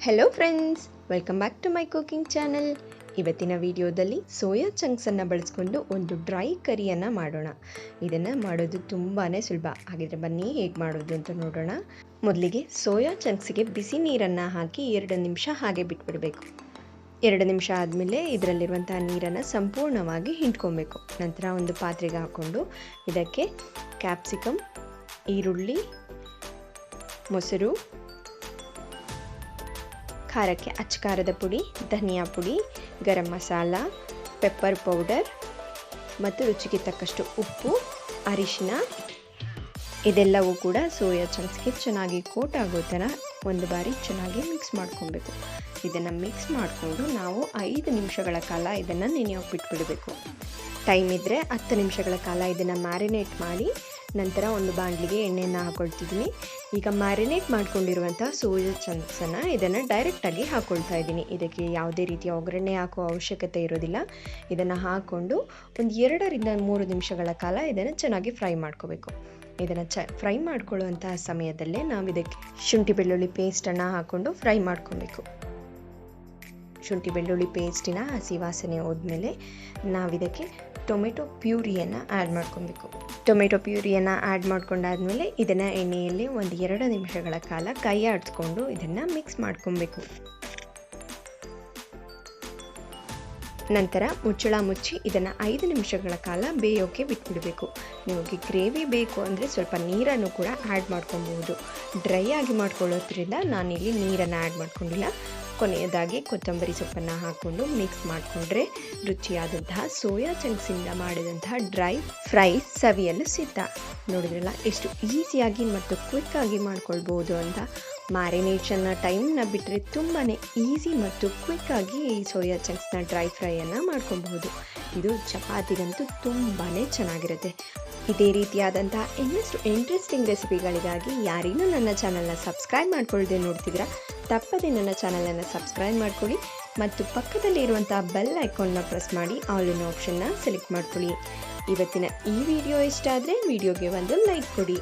Hello friends welcome back to my cooking channel ಇವತ್ತಿನ ವಿಡಿಯೋದಲ್ಲಿ soya ಚಂಕ್ಸನ್ನು ಬಳಸ್ಕೊಂಡು ಒಂದು ಡ್ರೈ ಕರಿಯನ್ನು ಮಾಡೋಣ. ಇದನ್ನು ಮಾಡೋದು ತುಂಬಾ ಸುಲಭ. ಹಾಗಿದ್ರೆ ಬನ್ನಿ, ಹೇಗೆ ಮಾಡೋದು ಅಂತ ನೋಡೋಣ. ಮೊದಲಿಗೆ ಸೋಯಾ ಚಂಕ್ಸಿಗೆ ಬಿಸಿ ನೀರನ್ನು ಹಾಕಿ ಎರಡು ನಿಮಿಷ ಹಾಗೆ ಬಿಟ್ಬಿಡಬೇಕು. ಎರಡು ನಿಮಿಷ ಆದಮೇಲೆ ಇದರಲ್ಲಿರುವಂಥ ನೀರನ್ನು ಸಂಪೂರ್ಣವಾಗಿ ಹಿಂಡ್ಕೊಬೇಕು. ನಂತರ ಒಂದು ಪಾತ್ರೆಗೆ ಹಾಕ್ಕೊಂಡು ಇದಕ್ಕೆ ಕ್ಯಾಪ್ಸಿಕಮ್ ಈರುಳ್ಳಿ, ಮೊಸರು ಖಾರಕ್ಕೆ ಅಚ್ಚಕಾರದ ಪುಡಿ, ಧನಿಯಾ ಪುಡಿ, ಗರಂ ಮಸಾಲ ಪೆಪ್ಪರ್ ಪೌಡರ್ ಮತ್ತು ರುಚಿಗೆ ತಕ್ಕಷ್ಟು ಉಪ್ಪು ಅರಿಶಿನ ಇದೆಲ್ಲವೂ ಕೂಡ ಸೋಯಾ ಚಂಕ್ಸ್ಗೆ ಚೆನ್ನಾಗಿ ಕೋಟ್ ಆಗೋ ಥರ ಒಂದು ಬಾರಿ ಚೆನ್ನಾಗಿ ಮಿಕ್ಸ್ ಮಾಡ್ಕೊಬೇಕು ಇದನ್ನು ಮಿಕ್ಸ್ ಮಾಡಿಕೊಂಡು ನಾವು ಐದು ನಿಮಿಷಗಳ ಕಾಲ ಇದನ್ನು ನೆನೆಯೋಕೆ ಬಿಟ್ಬಿಡಬೇಕು. ಟೈಮ್ ಇದ್ದರೆ ಹತ್ತು ನಿಮಿಷಗಳ ಕಾಲ ಇದನ್ನು ಮ್ಯಾರಿನೇಟ್ ಮಾಡಿ ನಂತರ ಒಂದು ಬಾಣಲಿಗೆ ಎಣ್ಣೆಯನ್ನು ಹಾಕೊಳ್ತಿದ್ದೀನಿ. ಈಗ ಮ್ಯಾರಿನೇಟ್ ಮಾಡ್ಕೊಂಡಿರುವಂಥ ಸೋಯಾ ಚಂಕ್ಸನ್ನು ಇದನ್ನು ಡೈರೆಕ್ಟಾಗಿ ಹಾಕ್ಕೊಳ್ತಾ ಇದ್ದೀನಿ. ಇದಕ್ಕೆ ಯಾವುದೇ ರೀತಿಯ ಒಗ್ಗರಣೆ ಹಾಕೋ ಅವಶ್ಯಕತೆ ಇರೋದಿಲ್ಲ. ಇದನ್ನು ಹಾಕ್ಕೊಂಡು ಒಂದು ಎರಡರಿಂದ ಮೂರು ನಿಮಿಷಗಳ ಕಾಲ ಇದನ್ನು ಚೆನ್ನಾಗಿ ಫ್ರೈ ಮಾಡ್ಕೋಬೇಕು. ಇದನ್ನು ಚ, ಫ್ರೈ ಮಾಡ್ಕೊಳ್ಳುವಂತಹ ಸಮಯದಲ್ಲೇ ನಾವು ಇದಕ್ಕೆ ಶುಂಠಿ ಬೆಳ್ಳುಳ್ಳಿ ಪೇಸ್ಟನ್ನು ಹಾಕ್ಕೊಂಡು ಫ್ರೈ ಮಾಡ್ಕೊಬೇಕು. ಶುಂಠಿ ಬೆಳ್ಳುಳ್ಳಿ ಪೇಸ್ಟಿನ ಹಸಿ ವಾಸನೆ ಹೋದ್ಮೇಲೆ ನಾವಿದಕ್ಕೆ ಟೊಮೆಟೊ ಪ್ಯೂರಿಯನ್ನು ಆ್ಯಡ್ ಮಾಡ್ಕೊಬೇಕು. ಟೊಮೆಟೊ ಪ್ಯೂರಿಯನ್ನು ಆ್ಯಡ್ ಮಾಡ್ಕೊಂಡಾದ್ಮೇಲೆ ಇದನ್ನು ಎಣ್ಣೆಯಲ್ಲಿ ಒಂದು ಎರಡು ನಿಮಿಷಗಳ ಕಾಲ ಕೈ ಆಡಿಸ್ಕೊಂಡು ಇದನ್ನು ಮಿಕ್ಸ್ ಮಾಡ್ಕೊಬೇಕು. ನಂತರ ಮುಚ್ಚಳ ಮುಚ್ಚಿ ಇದನ್ನು ಐದು ನಿಮಿಷಗಳ ಕಾಲ ಬೇಯೋಕೆ ಬಿಟ್ಬಿಡಬೇಕು. ನಿಮಗೆ ಗ್ರೇವಿ ಬೇಕು ಅಂದರೆ ಸ್ವಲ್ಪ ನೀರನ್ನು ಕೂಡ ಆ್ಯಡ್ ಮಾಡ್ಕೊಬಹುದು. ಡ್ರೈ ಆಗಿ ಮಾಡ್ಕೊಳ್ಳೋದ್ರಿಂದ ನಾನಿಲ್ಲಿ ನೀರನ್ನು ಆ್ಯಡ್ ಮಾಡ್ಕೊಂಡಿಲ್ಲ. ಕೊನೆಯದಾಗಿ ಕೊತ್ತಂಬರಿ ಸೊಪ್ಪನ್ನು ಹಾಕ್ಕೊಂಡು ಮಿಕ್ಸ್ ಮಾಡಿಕೊಂಡ್ರೆ ರುಚಿಯಾದಂತಹ ಸೋಯಾ ಚಂಕ್ಸಿಂದ ಮಾಡಿದಂತಹ ಡ್ರೈ ಫ್ರೈ ಸವಿಯಲು ಸಿದ್ಧ. ನೋಡಿದ್ರಲ್ಲ, ಎಷ್ಟು ಈಸಿಯಾಗಿ ಮತ್ತು ಕ್ವಿಕ್ಕಾಗಿ ಮಾಡ್ಕೊಳ್ಬೋದು ಅಂತ. ಮ್ಯಾರಿನೇಷನ್ನ ಟೈಮ್ನ ಬಿಟ್ಟರೆ ತುಂಬಾ ಈಸಿ ಮತ್ತು ಕ್ವಿಕ್ಕಾಗಿ ಈ ಸೋಯಾ ಚಂಕ್ಸ್ನ ಡ್ರೈ ಫ್ರೈಯನ್ನು ಮಾಡ್ಕೊಬಹುದು ಇದು ಚಪಾತಿಗಂತೂ ತುಂಬಾ ಚೆನ್ನಾಗಿರುತ್ತೆ. ಇದೇ ರೀತಿಯಾದಂತಹ ಇನ್ನಷ್ಟು ಇಂಟ್ರೆಸ್ಟಿಂಗ್ ರೆಸಿಪಿಗಳಿಗಾಗಿ ಯಾರಿನ್ನೂ ನನ್ನ ಚಾನಲ್ನ ಸಬ್ಸ್ಕ್ರೈಬ್ ಮಾಡ್ಕೊಳ್ಳದೆ ನೋಡ್ತಿದ್ದೀರಾ? ತಪ್ಪದೆ ನನ್ನ ಚಾನಲನ್ನು ಸಬ್ಸ್ಕ್ರೈಬ್ ಮಾಡ್ಕೊಳ್ಳಿ ಮತ್ತು ಪಕ್ಕದಲ್ಲಿ ಇರುವಂಥ ಬೆಲ್ ಐಕಾನ್ನ ಪ್ರೆಸ್ ಮಾಡಿ ಆಲ್ ಇನ್ ಆಪ್ಷನ್ನ ಸೆಲೆಕ್ಟ್ ಮಾಡ್ಕೊಳ್ಳಿ. ಇವತ್ತಿನ ಈ ವಿಡಿಯೋ ಇಷ್ಟ ಆದರೆ ವಿಡಿಯೋಗೆ ಒಂದು ಲೈಕ್ ಕೊಡಿ.